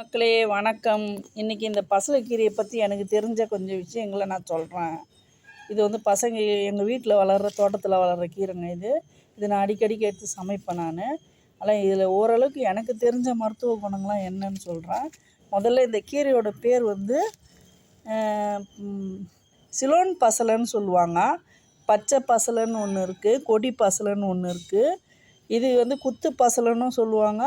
மக்களே வணக்கம். இன்றைக்கி இந்த பசலைக்கீரையை பற்றி எனக்கு தெரிஞ்ச கொஞ்சம் விஷயங்களை நான் சொல்கிறேன் இது வந்து பசங்க எங்கள் வீட்டில் வளர்கிற தோட்டத்தில் வளர்கிற கீரைங்க இது. இது நான் அடிக்கடிக்கு எடுத்து சமைப்பேன் நான். ஆனால் இதில் ஓரளவுக்கு எனக்கு தெரிஞ்ச மருத்துவ குணங்கள்லாம் என்னன்னு சொல்கிறேன் முதல்ல இந்த கீரையோட பேர் வந்து சிலோன் பசலைன்னு சொல்லுவாங்க. பச்சை பசலைன்னு ஒன்று இருக்குது கொடி பசலைன்னு ஒன்று இருக்குது இது வந்து குத்து பசலைன்னு சொல்லுவாங்க.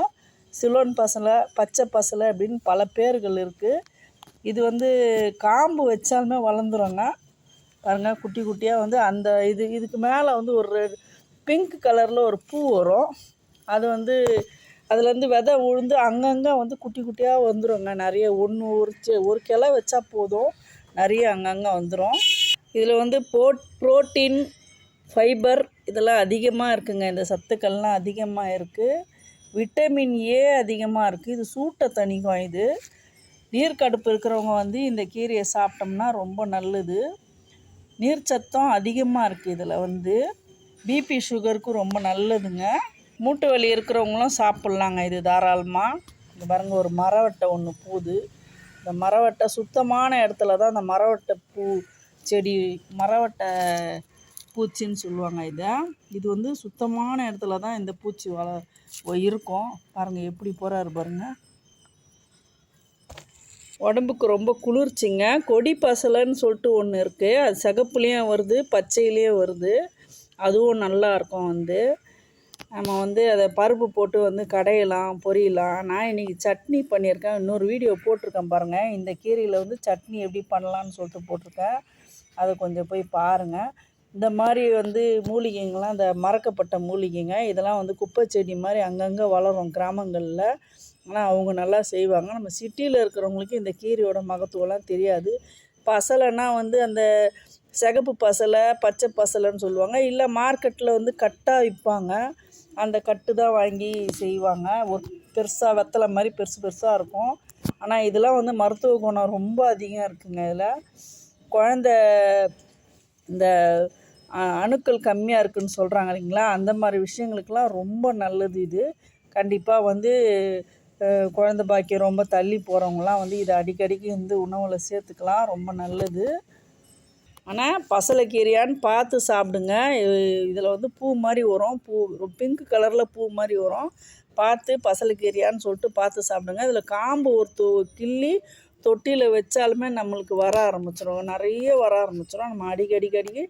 சிலோன் பசலை பச்சை பசலை அப்படின்னு பல பேர்கள் இருக்குது இது வந்து காம்பு வச்சாலுமே வளர்ந்துருங்க. பாருங்க குட்டி குட்டியாக வந்து அந்த இது இதுக்கு மேலே வந்து ஒரு பிங்க் கலரில் ஒரு பூ வரும். அது வந்து அதுலேருந்து விதை உழுந்து அங்கங்கே வந்து குட்டி குட்டியாக வந்துருங்க. நிறைய ஒன்று ஒரு ஒரு கிளை வச்சா போதும். நிறைய அங்கங்கே வந்துடும் இதில் வந்து போட் ப்ரோட்டீன் ஃபைபர் இதெல்லாம் அதிகமாக இருக்குங்க. இந்த சத்துக்கள்லாம் அதிகமாக இருக்குது விட்டமின் ஏ அதிகமாக இருக்குது இது சூட்டை தணிக்கும். இது நீர்க்கடுப்பு இருக்கிறவங்க வந்து இந்த கீரையை சாப்பிட்டோம்னா ரொம்ப நல்லது. நீர்ச்சத்தம் அதிகமாக இருக்குது இதில் வந்து. பிபி சுகருக்கு ரொம்ப நல்லதுங்க. மூட்டு வலி இருக்கிறவங்களும் சாப்பிட்லாங்க இது தாராளமாக இது பாருங்கள் ஒரு மரவட்டை ஒன்று பூது. இந்த மரவட்டை சுத்தமான இடத்துல தான் அந்த மரவட்டை பூ செடி மரவட்டை பூச்சின்னு சொல்லுவாங்க இதை. இது வந்து சுத்தமான இடத்துல தான் இந்த பூச்சி வள இருக்கும். பாருங்கள் எப்படி போகிறாரு பாருங்கள் உடம்புக்கு ரொம்ப குளிர்ச்சிங்க. கொடி பசலைன்னு சொல்லிட்டு ஒன்று இருக்குது அது சிகப்புலேயும் வருது பச்சையிலையும் வருது. அதுவும் நல்லாயிருக்கும் வந்து. நம்ம வந்து அதை பருப்பு போட்டு வந்து கடையலாம் பொரியலாம். நான் இன்றைக்கி சட்னி பண்ணியிருக்கேன். இன்னொரு வீடியோ போட்டிருக்கேன் பாருங்கள் இந்த கீரையில் வந்து சட்னி எப்படி பண்ணலான்னு சொல்லிட்டு போட்டிருக்கேன். அதை கொஞ்சம் போய் பாருங்கள் இந்த மாதிரி வந்து மூலிகைங்கள்லாம் இந்த மறக்கப்பட்ட மூலிகைங்க இதெல்லாம் வந்து குப்பை செடி மாதிரி அங்கங்கே வளரும் கிராமங்களில். ஆனால் அவங்க நல்லா செய்வாங்க. நம்ம சிட்டியில் இருக்கிறவங்களுக்கு இந்த கீரையோட மகத்துவம்லாம் தெரியாது. பசலைன்னா வந்து அந்த சிகப்பு பசலை பச்சை பசலைன்னு சொல்லுவாங்க. இல்லை மார்க்கெட்டில் வந்து கட்டாக விற்பாங்க. அந்த கட்டு தான் வாங்கி செய்வாங்க. ஒரு பெருசாக வெத்தலை மாதிரி பெருசு பெருசாக இருக்கும். ஆனால் இதெல்லாம் வந்து மருத்துவ குணம் ரொம்ப அதிகம் இருக்குங்க இதில். குழந்த இந்த அணுக்கள் கம்மியாக இருக்குன்னு சொல்கிறாங்க இல்லைங்களா? அந்த மாதிரி விஷயங்களுக்கெல்லாம் ரொம்ப நல்லது இது. கண்டிப்பாக வந்து குழந்த பாக்கியம் ரொம்ப தள்ளி போகிறவங்களாம் வந்து இதை அடிக்கடிக்கு வந்து உணவில் சேர்த்துக்கலாம். ரொம்ப நல்லது. ஆனால் பசலைக்கீரையான்னு பார்த்து சாப்பிடுங்க. இதில் வந்து பூ மாதிரி வரும். பூ பிங்க் கலரில் பூ மாதிரி வரும். பார்த்து பசலைக்கீரையான்னு சொல்லிட்டு பார்த்து சாப்பிடுங்க. இதில் காம்பு ஒரு தூ கிள்ளி தொட்டியில் வச்சாலுமே நம்மளுக்கு வர ஆரம்பிச்சிடும் நிறைய வர ஆரம்பிச்சிடும் நம்ம அடிக்கடிக்கடிக்கு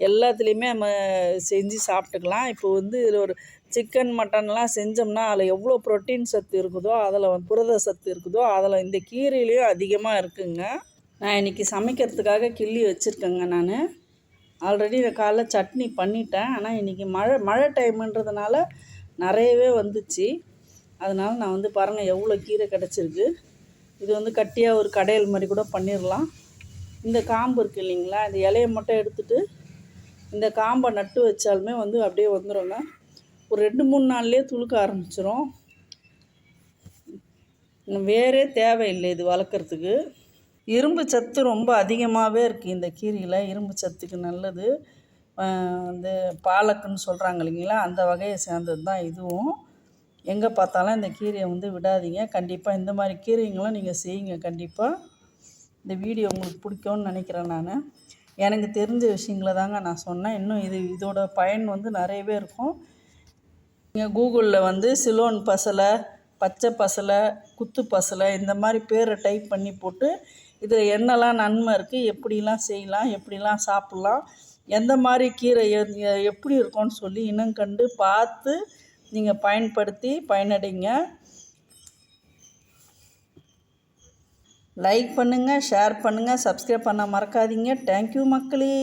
எல்லாத்துலேயுமே நம்ம செஞ்சு சாப்பிட்டுக்கலாம். இப்போ வந்து இதில் ஒரு சிக்கன் மட்டன்லாம் செஞ்சோம்னா அதில் எவ்வளோ புரோட்டீன் சத்து இருக்குதோ அதில் புரத சத்து இருக்குதோ அதில் இந்த கீரையிலையும் அதிகமாக இருக்குங்க. நான் இன்றைக்கி சமைக்கிறதுக்காக கிள்ளி வச்சுருக்கேங்க நான். ஆல்ரெடி இந்த காலைல சட்னி பண்ணிட்டேன். ஆனால் இன்றைக்கி மழை மழை டைமுன்றதுனால நிறையவே வந்துச்சு. அதனால் நான் வந்து பாருங்கள் எவ்வளோ கீரை கிடச்சிருக்கு. இது வந்து கட்டியாக ஒரு கடையல் மாதிரி கூட பண்ணிடலாம் இந்த காம்பு இருக்குது இல்லைங்களா இந்த இலையை மட்டும் எடுத்துகிட்டு இந்த காம்பை நட்டு வச்சாலுமே வந்து அப்படியே வந்துடுங்க ஒரு ரெண்டு மூணு நாள்லேயே துளுக்க ஆரம்பிச்சிடும் வேறே தேவையில்லை இது வளர்க்குறதுக்கு. இரும்பு சத்து ரொம்ப அதிகமாகவே இருக்குது இந்த கீரையில். இரும்பு சத்துக்கு நல்லது. வந்து பாலக்குன்னு சொல்கிறாங்க இல்லைங்களா? அந்த வகையை சேர்ந்தது தான் இதுவும். எங்கே பார்த்தாலும் இந்த கீரையை வந்து விடாதீங்க. கண்டிப்பாக இந்த மாதிரி கீரைங்களும் நீங்கள் செய்யுங்க. கண்டிப்பாக இந்த வீடியோ உங்களுக்கு பிடிக்கும்னு நினைக்கிறேன் நான். எனக்கு தெரிஞ்ச விஷயங்களை தாங்க நான் சொன்னேன். இன்னும் இது இதோட பயன் வந்து நிறையவே இருக்கும். நீங்கள் கூகுளில் வந்து சிலோன் பசலை பச்சை பசலை குத்து பசலை இந்த மாதிரி பேரை டைப் பண்ணி போட்டு இதில் என்னெல்லாம் நன்மை இருக்குது எப்படிலாம் செய்யலாம் எப்படிலாம் சாப்பிட்லாம் எந்த மாதிரி கீரை எப்படி இருக்கும்னு சொல்லி இனம் கண்டு பார்த்து நீங்கள் பயன்படுத்தி பயனடைங்க. லைக் பண்ணுங்கள் ஷேர் பண்ணுங்கள் சப்ஸ்கிரைப் பண்ண மறக்காதீங்க. தேங்க்யூ மக்களே.